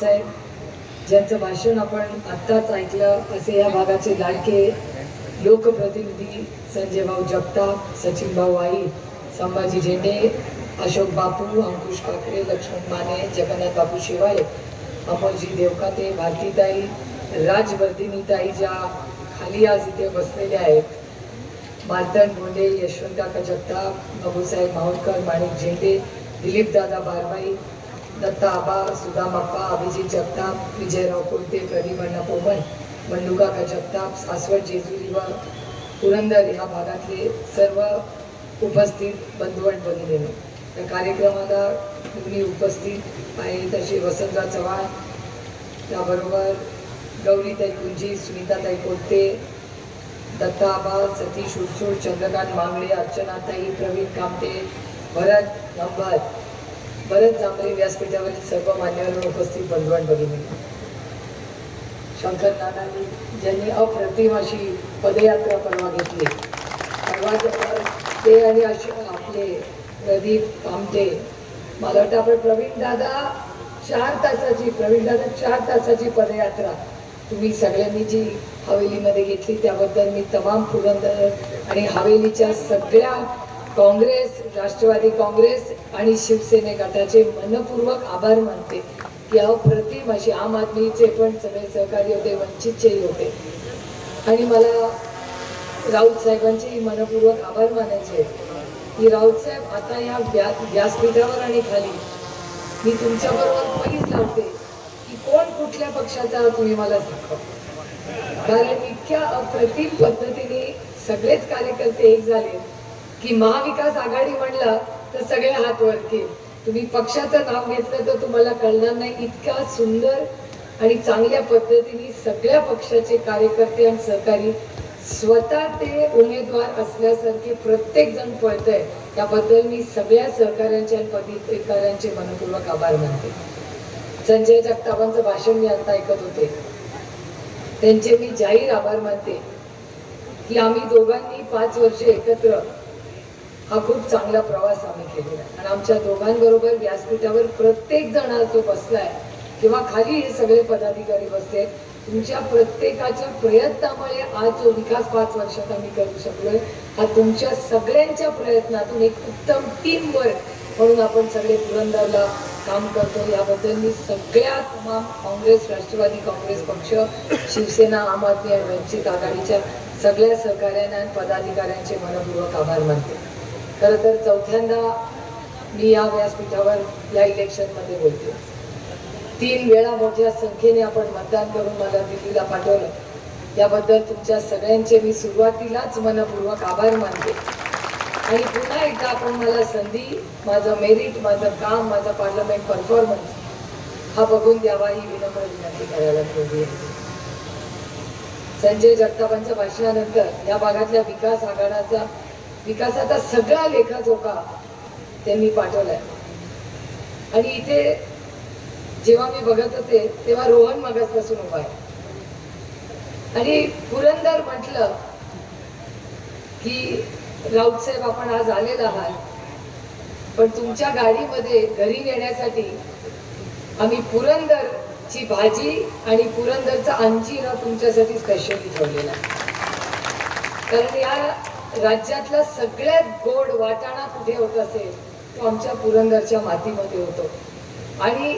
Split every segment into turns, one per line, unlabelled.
साहेब ज्यांचं भाषण आपण आत्ताच ऐकलं असे या भागाचे लाडके लोकप्रतिनिधी संजय भाऊ जगताप सचिन भाऊ आई संभाजी झेंडे अशोक बापू अंकुश काकडे लक्ष्मण माने जगन्नाथ बापू शिवाय अमोलजी देवकाते भारतीताई राजवर्धिनीताई ज्या खाली आज इथे बसलेल्या आहेत. मालतन भोंडे यशवंत काका जगताप बाबूसाहेब माहुरकर माणिक झेंडे दिलीपदादा बारबाई दत्ताबा आबा अभिजित जगताप विजयराव कोलते प्रदीप अण्णा पोमन बंडू जगताप सासवड जेजुरी व पुरंदर ह्या भागातले सर्व उपस्थित बंधू बनलेले त्या कार्यक्रमाला तुम्ही उपस्थित आहे तसे वसंतराव चव्हाण त्याबरोबर गौरीताई कुंजी सुनीताताई कोलते दत्ताबा सतीश उडसूड चंद्रकांत मांगळे अर्चनाताई प्रवीण कामटे भरत नंबर. बरेच चांगली व्यासपीठावरील सर्व मान्यवर उपस्थित बंधवान भगिनी. शंकर नानांनी ज्यांनी अप्रतिम अशी पदयात्रा परवा घेतली. परवा ते आणि अशी आपले प्रदीप आमटे मला वाटतं आपण प्रवीण दादा चार तासाची प्रवीण दादा चार तासाची पदयात्रा तुम्ही सगळ्यांनी जी हवेलीमध्ये घेतली त्याबद्दल मी तमाम पुरंदर आणि हवेलीच्या सगळ्या काँग्रेस राष्ट्रवादी काँग्रेस आणि शिवसेने गटाचे मनपूर्वक आभार मानते. की अप्रतिम अशी आम आदमीचे पण सगळे सहकारी होते वंचितचेही होते. आणि मला राऊत साहेबांचेही मनपूर्वक आभार मानायचे आहेत. की राऊत साहेब आता या व्या व्यासपीठावर आणि खाली मी तुमच्याबरोबर पहिलीच लावते की कोण कुठल्या पक्षाचा तुम्ही मला सांगा. कारण इतक्या अप्रतिम पद्धतीने सगळेच कार्यकर्ते एक झाले. की महाविकास आघाडी म्हणलं तर सगळे हात वरती. तुम्ही पक्षाचं नाव घेतलं तर तुम्हाला कळणार नाही इतका सुंदर आणि चांगल्या पद्धतीने सगळ्या पक्षाचे कार्यकर्ते आणि सहकारी स्वतः ते उमेदवार असल्यासारखे प्रत्येक जण पळत आहे त्याबद्दल मी सगळ्या सहकाऱ्यांचे आणि पदाधिकाऱ्यांचे मनपूर्वक आभार मानते. संजय जगतापांचं भाषण मी आता ऐकत होते. त्यांचे मी जाहीर आभार मानते. की आम्ही दोघांनी पाच वर्ष एकत्र हा खूप चांगला प्रवास आम्ही केलेला आहे. आणि आमच्या दोघांबरोबर व्यासपीठावर प्रत्येक जण जो बसलाय किंवा खाली हे सगळे पदाधिकारी बसले तुमच्या प्रत्येकाच्या प्रयत्नामुळे आज जो विकास पाच वर्षात आम्ही करू शकलोय हा तुमच्या सगळ्यांच्या प्रयत्नातून एक उत्तम टीम वर्क म्हणून आपण सगळे पुरंदरला काम करतो याबद्दल मी सगळ्या तमाम काँग्रेस राष्ट्रवादी काँग्रेस पक्ष शिवसेना आम आदमी आणि वंचित आघाडीच्या सगळ्या सहकाऱ्यांना आणि पदाधिकाऱ्यांचे मनपूर्वक आभार मानते खरं तर चौथ्यांदा मी या व्यासपीठावर या इलेक्शनमध्ये बोलते. तीन वेळा मोठ्या संख्येने आपण मतदान करून मला दिल्लीला पाठवलं. याबद्दल तुमच्या सगळ्यांचे मी सुरुवातीलाच मनपूर्वक आभार मानते. आणि पुन्हा एकदा आपण मला संधी माझं मेरिट माझं काम माझा पार्लमेंट परफॉर्मन्स हा बघून द्यावा ही विनम्र विनंती करायला ठेवली आहे. संजय जगतापांच्या भाषणानंतर या भागातल्या विकास आघाडाचा विकासाचा सगळा लेखाजोखा त्यांनी पाठवलाय. आणि इथे जेव्हा मी बघत होते तेव्हा रोहन मगासपासून उभा आहे. आणि पुरंदर म्हटलं की राऊत साहेब आपण आज आलेला आहात पण तुमच्या गाडीमध्ये घरी नेण्यासाठी आम्ही पुरंदरची भाजी आणि पुरंदरचा अंजीर हा तुमच्यासाठी स्पेशली ठेवलेला आहे. कारण या राज्यातला सगळ्यात गोड वाटाणा कुठे होत असेल तो आमच्या पुरंदरच्या मातीमध्ये होतो आणि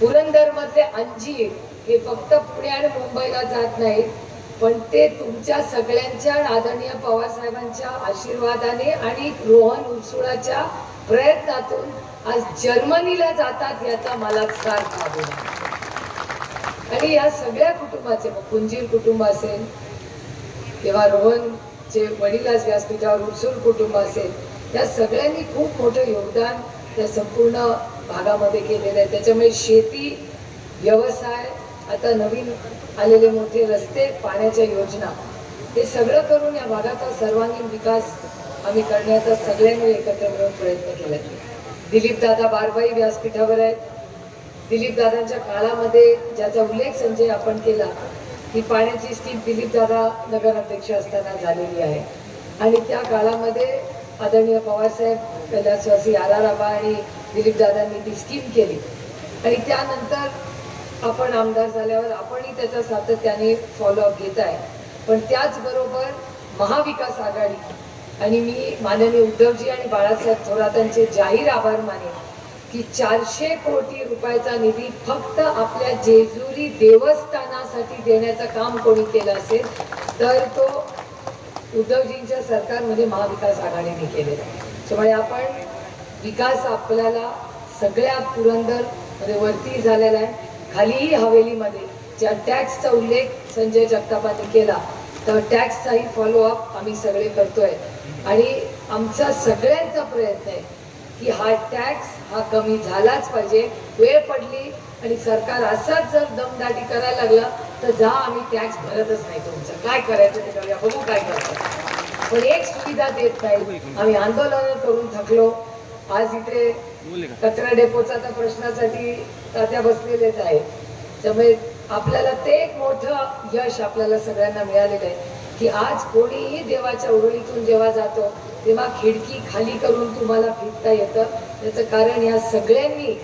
पुरंदरमधले अंजीर हे फक्त पुणे आणि मुंबईला जात नाहीत पण ते तुमच्या सगळ्यांच्या आदरणीय पवारसाहेबांच्या आशीर्वादाने आणि रोहन उरसुळाच्या प्रयत्नातून आज जर्मनीला जातात याचा मला सार्थ अभिमान आहे. आणि या सगळ्या कुटुंबाचे मग कुंजीर कुटुंब असेल किंवा रोहन जे आज व्यासपीठावर उरसूल कुटुंब असेल या सगळ्यांनी खूप मोठं योगदान त्या संपूर्ण भागामध्ये केलेलं आहे. त्याच्यामुळे शेती व्यवसाय आता नवीन आलेले मोठे रस्ते पाण्याच्या योजना हे सगळं करून या भागाचा सर्वांगीण विकास आम्ही करण्याचा सगळ्यांनी एकत्र मिळून प्रयत्न केला दिलीप दादा बारबाई व्यासपीठावर आहेत. दिलीप दादांच्या काळामध्ये ज्याचा उल्लेख संजय आपण केला ही पाण्याची स्कीम दिलीपदादा नगराध्यक्ष असताना झालेली आहे. आणि त्या काळामध्ये आदरणीय पवारसाहेब कैलासवासी आर आर आबा आणि दिलीपदादांनी ती स्कीम केली. आणि त्यानंतर आपण आमदार झाल्यावर आपणही त्याचा सातत्याने फॉलोअप घेत आहे. पण त्याचबरोबर महाविकास आघाडी आणि मी माननीय उद्धवजी आणि बाळासाहेब थोरातांचे जाहीर आभार मानेन की चारशे कोटी रुपयाचा निधी फक्त आपल्या जेजुरी देवस्थान देवस्थानासाठी देण्याचं काम कोणी केलं असेल तर तो उद्धवजींच्या सरकारमध्ये महाविकास आघाडीने केलेला आहे. त्यामुळे आपण विकास आपल्याला सगळ्या पुरंदरमध्ये वरती झालेला आहे. खालीही हवेलीमध्ये ज्या टॅक्सचा उल्लेख संजय जगतापांनी केला तर टॅक्सचाही फॉलोअप आम्ही सगळे करतोय. आणि आमचा सगळ्यांचा प्रयत्न आहे की हा टॅक्स हा कमी झालाच पाहिजे. वेळ पडली आणि सरकार असाच जर दमदाटी करायला लागला तर जा आम्ही टॅक्स भरतच नाही तुमचं. काय करायचं ते करूया बघू काय करतो पण एक सुविधा देत नाही. आम्ही आंदोलन करून थकलो. आज इथे कचरा डेपोचा तर प्रश्नासाठी तात्या बसलेलेच आहे त्यामुळे आपल्याला ते एक मोठं यश आपल्याला सगळ्यांना मिळालेलं आहे की आज कोणीही देवाच्या उरळीतून जेव्हा जातो तेव्हा खिडकी खाली करून तुम्हाला फिरता येतं. त्याचं कारण या सगळ्यांनी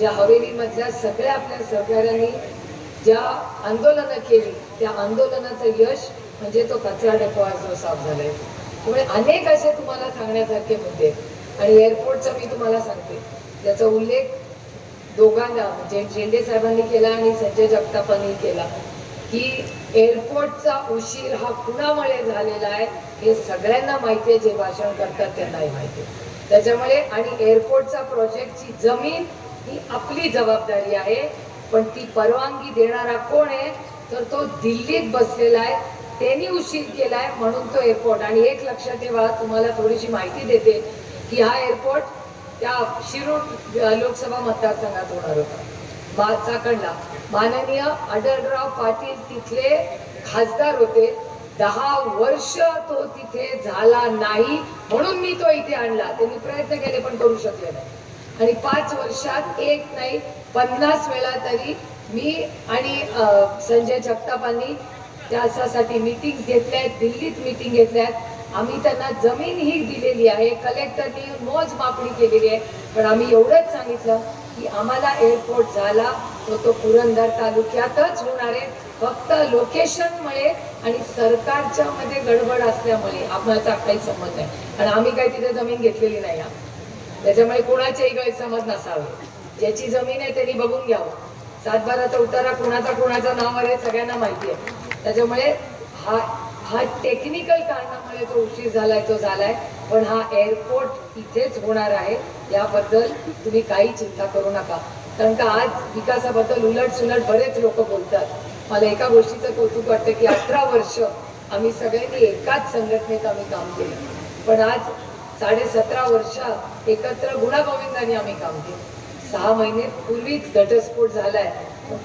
ज्या हवेलीमधल्या सगळ्या आपल्या सहकाऱ्यांनी ज्या आंदोलनं केली त्या आंदोलनाचं यश म्हणजे तो कचरा डेपो आज जो साफ झालाय. त्यामुळे अनेक असे तुम्हाला सांगण्यासारखे मुद्दे आणि एअरपोर्टचा मी तुम्हाला सांगते. त्याचा उल्लेख दोघांना म्हणजे झेंडे साहेबांनी केला आणि संजय जगतापांनी केला की एअरपोर्टचा उशीर हा कुणामुळे झालेला आहे हे सगळ्यांना माहिती आहे जे भाषण करतात त्यांनाही माहिती त्याच्यामुळे आणि एअरपोर्टचा प्रोजेक्टची जमीन ही आपली जबाबदारी आहे. पण ती परवानगी देणारा कोण आहे? तर तो दिल्लीत बसलेला आहे. त्यांनी उशीर केलाय म्हणून तो एअरपोर्ट आणि एक लक्षात ठेवा तुम्हाला थोडीशी माहिती देते की हा एअरपोर्ट त्या शिरूर लोकसभा मतदारसंघात होणार होता. मा चाकणला. माननीय आढळराव पाटील तिथले खासदार होते. दहा वर्ष तो तिथे झाला नाही म्हणून मी तो इथे आणला. त्यांनी प्रयत्न केले पण करू शकले नाही. आणि पाच वर्षात एक नाही पन्नास वेळा तरी मी आणि संजय जगतापांनी त्यासाठी मीटिंग घेतल्या आहेत दिल्लीत मीटिंग घेतल्या आहेत. आम्ही त्यांना जमीन ही दिलेली आहे कलेक्टरनी मोजमापणी केलेली आहे. पण आम्ही एवढंच सांगितलं की आम्हाला एअरपोर्ट झाला तो तो पुरंदर तालुक्यातच होणार आहे. फक्त लोकेशनमुळे आणि सरकारच्या मध्ये गडबड असल्यामुळे आम्हाला काही संबंध नाही. आणि आम्ही काही तिथे जमीन घेतलेली नाही आहे त्याच्यामुळे कोणाचेही गैरसमज नसावे. ज्याची जमीन आहे त्यांनी बघून घ्यावं. सातबाराचा उतारा कुणाचा कुणाचा नाव आहे सगळ्यांना माहिती आहे. त्याच्यामुळे हा हा टेक्निकल कारणामुळे तो उशीर झालाय तो झालाय. पण हा एअरपोर्ट इथेच होणार आहे. याबद्दल तुम्ही काही चिंता करू नका. कारण का आज विकासाबद्दल उलट सुलट बरेच लोक बोलतात. मला एका गोष्टीचं कौतुक वाटतं की अठरा वर्ष आम्ही सगळ्यांनी एकाच संघटनेत आम्ही काम केलं. पण आज साडे सतरा वर्षात एकत्र गुणागोविंदाने आम्ही काम केलं. सहा महिने पूर्वीच घटस्फोट झालाय.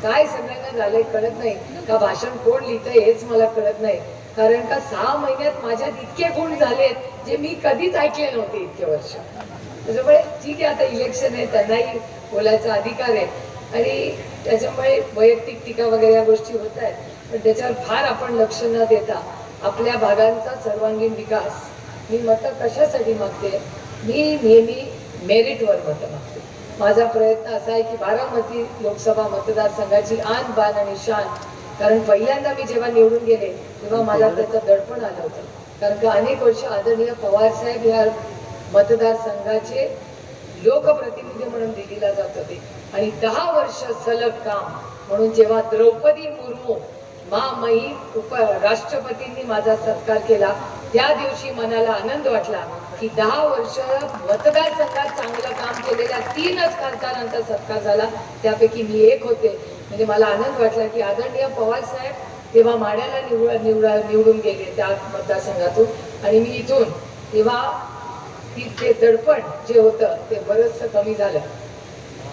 काय सगळ्यांना झालंय कळत नाही. का भाषण कोण लिहितंय हेच मला कळत नाही. कारण का सहा महिन्यात माझ्यात इतके गुण झालेत जे मी कधीच ऐकले नव्हते इतके वर्ष. त्याच्यामुळे ठीक आहे आता इलेक्शन आहे त्यांनाही बोलायचा अधिकार आहे. आणि त्याच्यामुळे वैयक्तिक टीका वगैरे या गोष्टी होत आहेत. पण त्याच्यावर फार आपण लक्ष न देता आपल्या भागांचा सर्वांगीण विकास मी मतं कशासाठी मागते? मी नेहमी मेरिटवर मतं मागते. माझा प्रयत्न असा आहे की बारामती लोकसभा मतदारसंघाची आन बान आणि शान कारण पहिल्यांदा मी जेव्हा निवडून गेले तेव्हा मला त्याचं दडपण आलं होतं. कारण का अनेक वर्ष आदरणीय पवार साहेब या मतदारसंघाचे लोकप्रतिनिधी म्हणून दिल्लीला जात होते. आणि दहा वर्ष सलग काम म्हणून जेव्हा द्रौपदी मुर्मू महामही उप राष्ट्रपतींनी माझा सत्कार केला त्या दिवशी मनाला आनंद वाटला. की दहा वर्ष मतदारसंघात चांगलं काम केलेल्या तीनच खासदारांचा सत्कार झाला. त्यापैकी मी एक होते. म्हणजे मला आनंद वाटला की आदरणीय पवार साहेब तेव्हा माड्याला निवड निवड निवडून गेले त्या मतदारसंघातून आणि मी इथून तेव्हा ती ते दडपण जे होतं ते बरंचसं कमी झालं.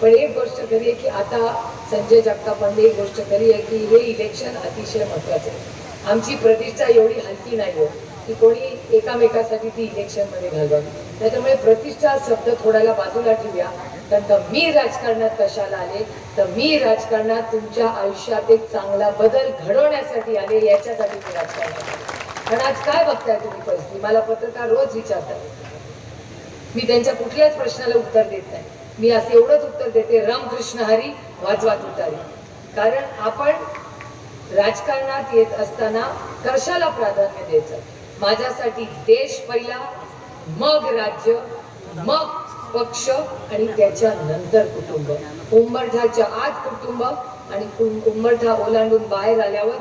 पण एक गोष्ट खरी आहे की आता संजय जगतापांडे एक गोष्ट खरी आहे की हे इलेक्शन अतिशय महत्वाचं आहे. आमची प्रतिष्ठा एवढी हलकी नाही आहे की कोणी एकामेकासाठी ती इलेक्शनमध्ये घालवावी त्याच्यामुळे प्रतिष्ठा शब्द थोड्याला बाजूला ठेवूया. का मी राजकारणात कशाला आले? तर मी राजकारणात तुमच्या आयुष्यात एक चांगला बदल घडवण्यासाठी आले याच्यासाठी मी राजकारणात आले. कारण आज काय बघताय तुम्ही परिस्थिती? मला पत्रकार रोज विचारतात. मी त्यांच्या कुठल्याच प्रश्नाला उत्तर देत नाही. मी असं एवढंच उत्तर देते रामकृष्ण हरी वाचवा तुतारी कारण आपण राजकारणात येत असताना कशाला प्राधान्य द्यायचं? माझ्यासाठी देश पहिला मग राज्य मग पक्ष आणि त्याच्यानंतर कुटुंब. उंबरठाच्या आत कुटुंब आणि उंबरठा ओलांडून बाहेर आल्यावर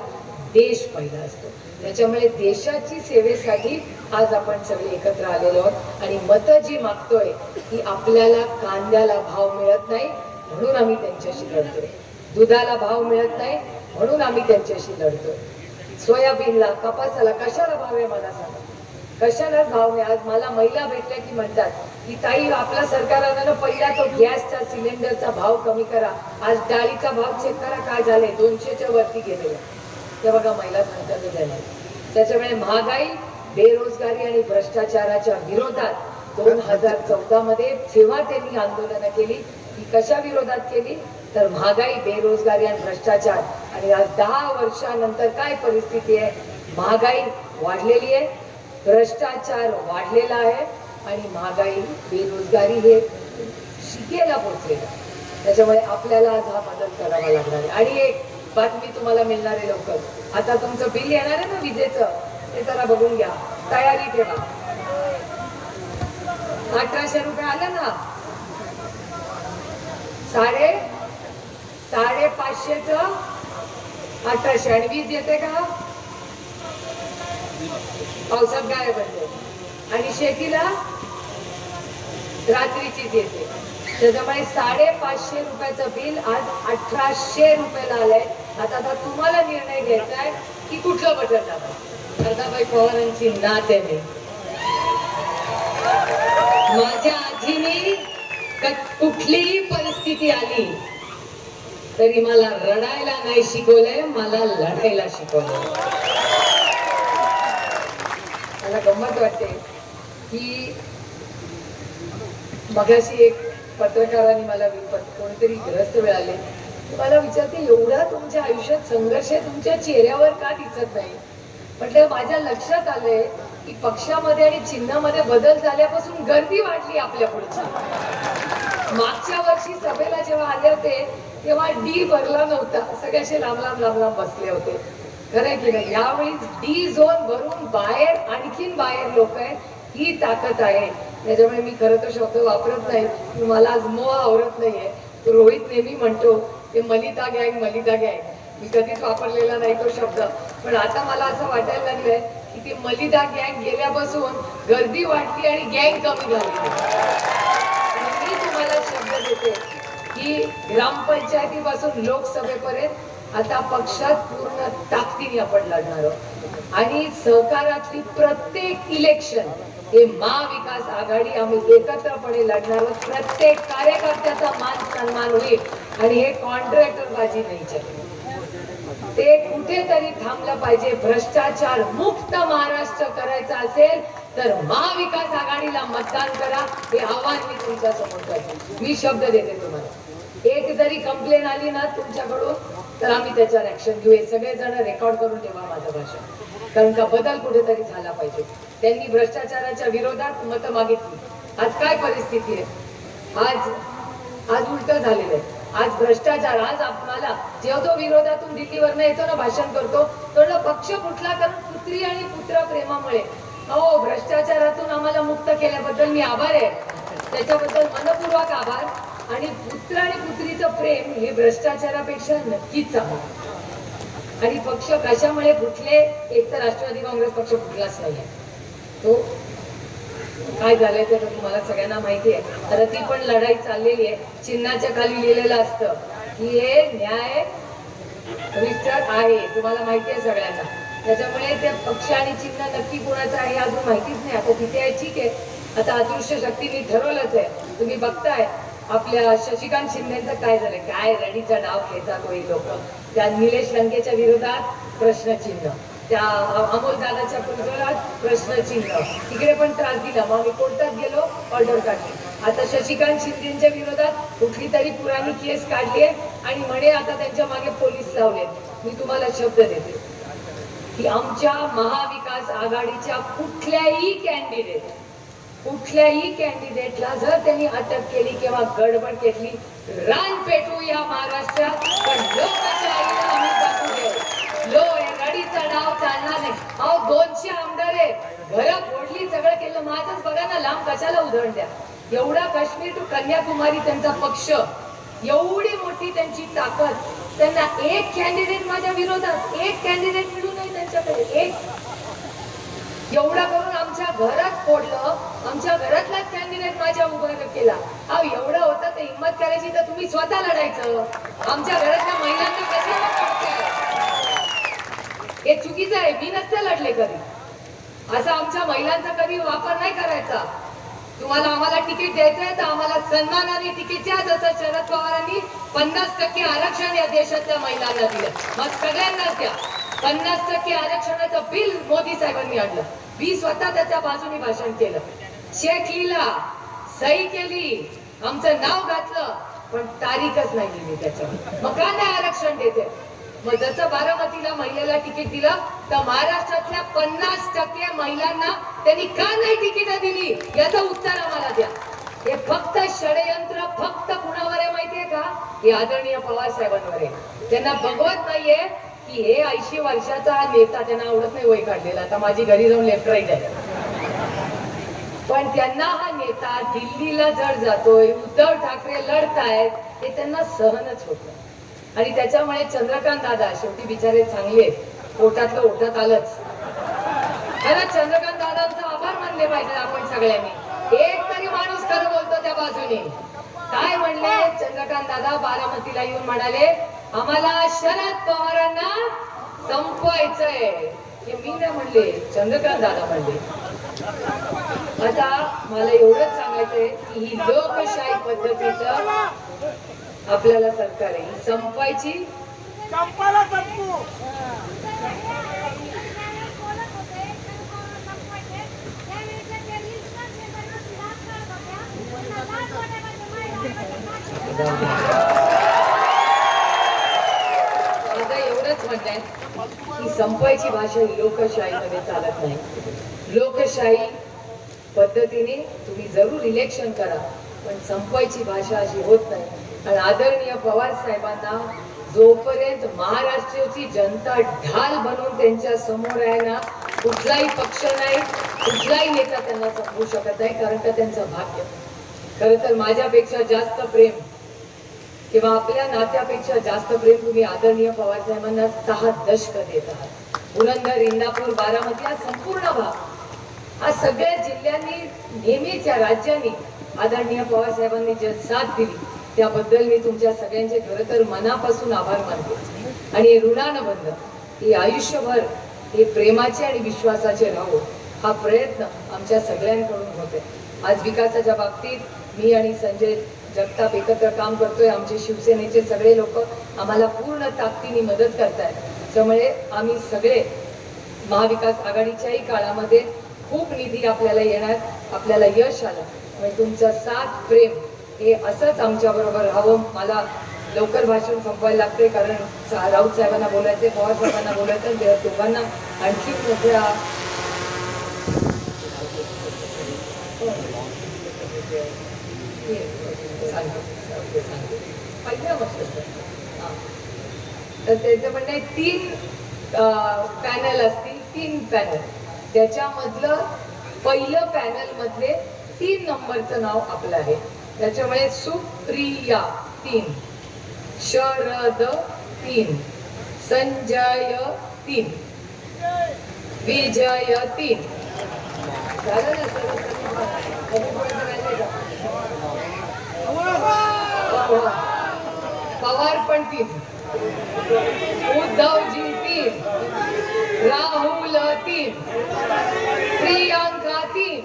देश पहिला असतो. त्याच्यामुळे देशाची सेवेसाठी आज आपण सगळे एकत्र आलेलो आहोत. आणि मतं जी मागतोय ती आपल्याला कांद्याला भाव मिळत नाही म्हणून आम्ही त्यांच्याशी लढतोय. दुधाला भाव मिळत नाही म्हणून आम्ही त्यांच्याशी लढतोय. सोयाबीनला कपासाला कशाला भाव आहे मला सांगा? कशालाच भाव आहे? आज मला महिला भेटल्या की म्हणतात की ताई आपला सरकार पहिला तो गॅसचा सिलेंडरचा भाव कमी करा. आज डाळीचा भाव चेक करा काय झाले दोनशेच्या वरती गेलेला ते बघा महिला सांगतात झाले त्याच्यामुळे महागाई बेरोजगारी आणि भ्रष्टाचाराच्या विरोधात दोन हजार चौदा मध्ये जेव्हा त्यांनी आंदोलनं केली ती कशा विरोधात केली? तर महागाई बेरोजगारी आणि भ्रष्टाचार. आणि आज दहा वर्षानंतर काय परिस्थिती आहे? महागाई वाढलेली आहे भ्रष्टाचार वाढलेला आहे आणि महागाई बेरोजगारी हे शिकेला पोचलेलं त्याच्यामुळे आपल्याला आज हा बदल करावा लागणार आहे. आणि एक बातमी तुम्हाला मिळणार आहे लवकर. आता तुमचं बिल येणार आहे ना विजेचं? ते जरा बघून घ्या. तयारी ठेवा. अठराशे रुपये आलं ना? साडे साडे पाचशेच अठराशे आणि वीज येते का? पावसात गायब असते आणि शेतीला रात्रीचीच येते. त्याच्यामुळे साडेपाचशे रुपयाचं बिल आज अठराशे रुपयाला आलंय. आता आता तुम्हाला निर्णय घ्यायचा आहे की कुठलं बटन दाबायचं? दादाबाई पवारांची नात आहे मी. माझ्या आजीने कुठलीही परिस्थिती आली तरी मला रडायला नाही शिकवलंय मला लढायला शिकवलंय. मला गंमत वाटते की मगाशी एक पत्रकाराने मला कोणीतरी कोणतरी ग्रस्त मिळाले. मला विचारते एवढा तुमच्या आयुष्यात संघर्ष आहे तुमच्या चेहऱ्यावर का दिसत नाही? म्हटलं माझ्या लक्षात आलंय की पक्षामध्ये आणि चिन्हामध्ये बदल झाल्यापासून गर्दी वाढली आपल्या पुढची. मागच्या वर्षी सभेला जेव्हा आले होते तेव्हा डी भरला नव्हता. सगळे असे लांब लांब लांब लांब बसले होते. खरंय की नाही? यावेळी डी झोन भरून बाहेर आणखीन बाहेर लोक आहेत ही ताकद आहे. त्याच्यामुळे मी खरं तर शब्द वापरत नाही. की मला आज मोह आवरत नाहीये. रोहित नेहमी म्हणतो ते मलिता गँग मलिता गँग मी कधीच वापरलेला नाही तो शब्द. पण आता मला असं वाटायला लागलंय की ती मलिता गँग गेल्यापासून गर्दी वाढली आणि गँग कमी झाली. मी तुम्हाला शब्द देते. की ग्रामपंचायतीपासून लोकसभेपर्यंत आता पक्षात पूर्ण ताकदीने आपण लढणार आहोत. आणि सहकारातली प्रत्येक इलेक्शन हे महाविकास आघाडी आम्ही एकत्रपणे लढणार आहोत. प्रत्येक कार्यकर्त्याचा मान सन्मान होईल आणि हे कॉन्ट्रॅक्टर बाजी नाही ते कुठेतरी थांबलं पाहिजे. भ्रष्टाचार मुक्त महाराष्ट्र करायचा असेल तर महाविकास आघाडीला मतदान करा. हे आव्हान मी तुमच्यासमोर करते. मी शब्द देते तुम्हाला. एक जरी कंप्लेन आली ना तुमच्याकडून तर आम्ही त्याच्यावर ऍक्शन घेऊ. हे सगळेजण रेकॉर्ड करून ठेवा माझं भाषण कारण का बदल कुठेतरी झाला पाहिजे. त्यांनी भ्रष्टाचाराच्या विरोधात मतं मागितली. आज काय परिस्थिती आहे? आज आज उलट झालेलं आहे. आज भ्रष्टाचार आज आपणाला जेव्हा तो विरोधातून दिल्लीवर येतो ना भाषण करतो तो ना पक्ष कुठला कारण पुत्री आणि पुत्र प्रेमामुळे. हो भ्रष्टाचारातून आम्हाला मुक्त केल्याबद्दल मी आभार आहे. त्याच्याबद्दल मनपूर्वक आभार. आणि पुत्र आणि पुत्रीचं प्रेम हे भ्रष्टाचारापेक्षा नक्कीच चांगलं आणि पक्ष कशामुळे फुटले एक तर राष्ट्रवादी काँग्रेस पक्ष फुटलाच नाहीये. तो काय झालंय ते तर तुम्हाला सगळ्यांना माहिती आहे तर ती पण लढाई चाललेली आहे. चिन्हाच्या खाली लिहिलेलं असतं की हे न्याय रिस्टर आहे. तुम्हाला माहिती आहे सगळ्यांना. त्याच्यामुळे ते पक्ष आणि चिन्ह नक्की कोणाचं आहे हे अजून माहितीच नाही. आता तिथे आहे ठीक आहे. आता अदृश्य शक्तीने ठरवलंच आहे. तुम्ही बघताय. आपल्या शशिकांत शिंदेचं काय झालं? काय रडीचं नाव घेतात होई लोक? त्या निलेश लंकेच्या विरोधात प्रश्नचिन्ह. त्या अमोल दादाच्या विरोधात प्रश्नचिन्ह. तिकडे पण त्रास दिला. मग आम्ही कोर्टात गेलो ऑर्डर काढली. आता शशिकांत शिंदेच्या विरोधात कुठली तरी पुराणी केस काढली आहे आणि म्हणे आता त्यांच्या मागे पोलीस लावलेत. मी तुम्हाला शब्द देते. की आमच्या महाविकास आघाडीच्या कुठल्याही कॅन्डिडेट कुठल्याही कॅन्डिडेटला जर त्यांनी अटक केली किंवा गडबड घेतली रान पेटू या महाराष्ट्रात. पण लोकशाहीला आम्ही टाकू देऊ. लो रडीचा डाव चालणार नाही. अहो दोनशे आमदार आहे घरं फोडली सगळं केलं. माझंच बघा ना लांब कशाला उधळण द्या. एवढा काश्मीर टू कन्याकुमारी त्यांचा पक्ष. एवढी मोठी त्यांची ताकद. त्यांना एक कॅन्डिडेट माझ्या विरोधात. एक कॅन्डिडेट मिळू नये त्यांच्याकडे. एक. एवढा घरात फोडलं आमच्या घरातलाच कॅन्डिडेट माझ्या उभा केला. अहो एवढं होतं तर हिंमत करायची तर तुम्ही स्वतः लढायचं. आमच्या घरातल्या महिलांना कशाला हे चुकीचं आहे मी नसते लढले कधी. असा आमच्या महिलांचा कधी वापर नाही करायचा. तुम्हाला आम्हाला तिकीट द्यायचंय तर आम्हाला सन्मानाने तिकीट द्या. जसं शरद पवारांनी पन्नास टक्के आरक्षण या देशातल्या महिलांना दिलं. मग सगळ्यांनाच द्या. पन्नास टक्के आरक्षणाचं बिल मोदी साहेबांनी आणलं. मी स्वतः त्याच्या बाजूने भाषण केलं. शेख लिहिला सही केली आमचं नाव घातलं पण तारीखच नाही दिली त्याच्यावर. मग का नाही आरक्षण देते? मग जसं बारामतीला महिलेला तिकीट दिलं तर महाराष्ट्रातल्या पन्नास टक्के महिलांना त्यांनी का नाही तिकीट दिली? याचं उत्तर आम्हाला द्या. हे फक्त षडयंत्र फक्त कुणावर आहे माहितीये का? हे आदरणीय पवार साहेबांवर आहे. त्यांना बघवत नाहीये की हे ऐंशी वर्षाचा हा नेता त्यांना आवडत नाही वय काढलेला. आता माझी घरी जाऊन लेफ्ट राईट आहे. पण त्यांना हा नेता दिल्लीला जड जातोय उद्धव ठाकरे लढतायत हे त्यांना सहनच होत आणि त्याच्यामुळे चंद्रकांत दादा शेवटी बिचारे चांगले पोटातलं ओठात आलंच. खरंच चंद्रकांत दादांचा आभार मानले पाहिजे आपण सगळ्यांनी. एक तरी माणूस खरं बोलतो त्या बाजूने. काय म्हणले? चंद्रकांत दादा बारामतीला येऊन म्हणाले आम्हाला शरद पवारांना संपवायचंय. हे मी नाही म्हणले चंद्रकांत दादा म्हणले. आता मला एवढंच सांगायचंय की ही लोकशाही पद्धतीचं आपल्याला सरकार आहे. ही संपायची
संपाला संपू.
एवढंच म्हणताय की संपायची भाषा ही लोकशाहीमध्ये चालत नाही. लोकशाही पद्धतीने तुम्ही जरूर इलेक्शन करा पण संपायची भाषा अशी होत नाही. आणि आदरणीय पवार साहेबांना जोपर्यंत महाराष्ट्राची जनता ढाल बनून त्यांच्यासमोर आहे ना कुठलाही पक्ष नाही कुठलाही नेता त्यांना संपवू शकत नाही कारण का त्यांचं भाग्य. खरं तर माझ्यापेक्षा जास्त प्रेम किंवा आपल्या नात्यापेक्षा जास्त प्रेम तुम्ही आदरणीय पवार साहेबांना सहा दशक देत आहात. पुरंदर इंदापूर बारामती हा संपूर्ण भाग. हा सगळ्या जिल्ह्यांनी नेहमीच या राज्यांनी आदरणीय पवार साहेबांनी जे साथ दिली त्याबद्दल मी तुमच्या सगळ्यांचे खरं तर मनापासून आभार मानते. आणि हे ऋणानं बंध हे आयुष्यभर हे प्रेमाचे आणि विश्वासाचे राहो हा प्रयत्न आमच्या सगळ्यांकडून होते आज विकासाच्या बाबतीत मी आणि संजय जगताप एकत्र काम करतोय आमचे शिवसेनेचे सगळे लोक आम्हाला पूर्ण ताकदीने मदत करतायत. त्यामुळे आम्ही सगळे महाविकास आघाडीच्याही काळामध्ये खूप निधी आपल्याला येणार आपल्याला यश आलं. म्हणजे तुमचं साथ प्रेम हे असंच आमच्याबरोबर राहावं मला लवकर भाषण संपवायला लागते कारण राऊत साहेबांना बोलायचे पवार साहेबांना बोलायचं आणि दोघांना आणखी मोठ्या हे, सांगतो, पहिल्या वर्षाचं. तर त्याचं म्हणणं आहे तीन पॅनल असतील तीन पॅनल त्याच्यामधलं पहिलं पॅनलमधले तीन नंबरचं नाव आपलं आहे. त्याच्यामुळे सुप्रिया तीन शरद तीन संजय तीन विजय तीन. झालं ना सर्व कधी कोणाचं राहिलंय का? पवार पण तीन उद्धवजी तीन राहुल तीन प्रियांका तीन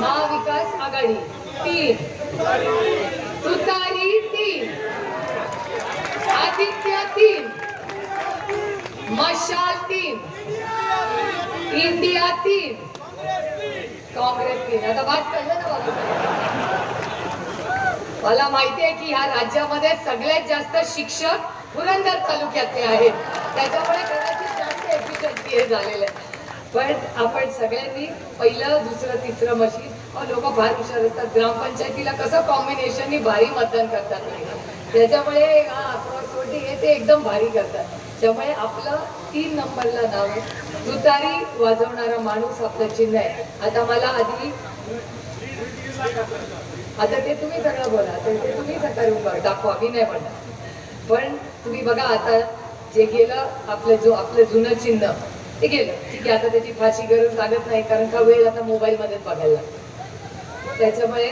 महाविकास आघाडी तीन तुतारी तीन आदित्य तीन मशाल तीन इंडिया तीन काँग्रेस तीन. आता बात करणार ना मला माहिती आहे की ह्या राज्यामध्ये सगळ्यात जास्त शिक्षक पुरंदर तालुक्यातले आहेत. त्याच्यामुळे कदाचित जास्त एफिशियन्सी हे झालेलं आहे. पण आपण सगळ्यांनी पहिलं दुसरं तिसरं मशीन लोक फार हुशार असतात. ग्रामपंचायतीला कसं कॉम्बिनेशननी भारी मतदान करतात का? त्याच्यामुळे हा हे ते एकदम भारी करतात. त्यामुळे आपलं तीन नंबरला नाव आहे. तुतारी वाजवणारा माणूस आपलं चिन्ह आहे. आता मला आधी आता ते तुम्ही सगळं बोला तर ते तुम्ही सकाळी बघा. दाखवा मी नाही म्हणणार पण तुम्ही बघा आता जे गेलं आपलं जो आपलं जुनं चिन्ह ते गेलं. ठीक आहे आता त्याची फाशी गरज लागत नाही कारण का वेळ आता मोबाईलमध्येच बघायला लागतो. त्याच्यामुळे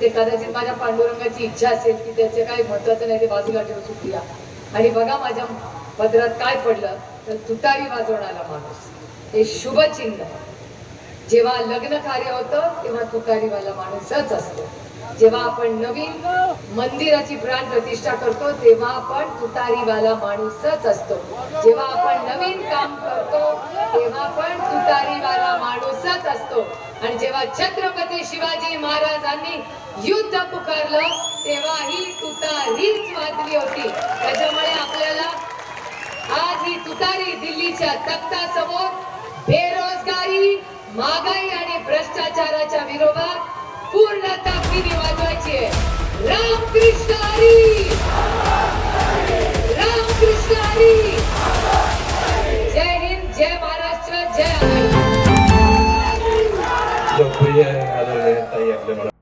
ते कदाचित माझ्या पांडुरंगाची इच्छा असेल की त्याचे काय महत्वाचं नाही ते बाजूला ठेवू सुटूया आणि बघा माझ्या पदरात काय पडलं तर तुतारी वाजवणारा माणूस. हे शुभचिन्ह. जेव्हा लग्न कार्य होतं तेव्हा तुतारीवाला माणूसच असतो. जेव्हा आपण नवीन मंदिराची प्राण प्रतिष्ठा करतो तेव्हा आपण तुतारीवाला माणूसच असतो. जेव्हा आपण नवीन काम करतो तेव्हा पण तुतारीवाला माणूसच असतो. आणि जेव्हा छत्रपती शिवाजी महाराजांनी युद्ध पुकारलं तेव्हा ही तुतारीच वाजली होती. त्याच्यामुळे आपल्याला आज ही तुतारी दिल्लीच्या तख्तासमोर बेरोजगारी महागाई आणि भ्रष्टाचाराच्या विरोधात पूर्ण ताकदीने वाजवायची. आहे रामकृष्ण हरी! रामकृष्ण हरी! जय हिंद जय महाराष्ट्र जय
लोकप्रिय आदरणीय आपल्या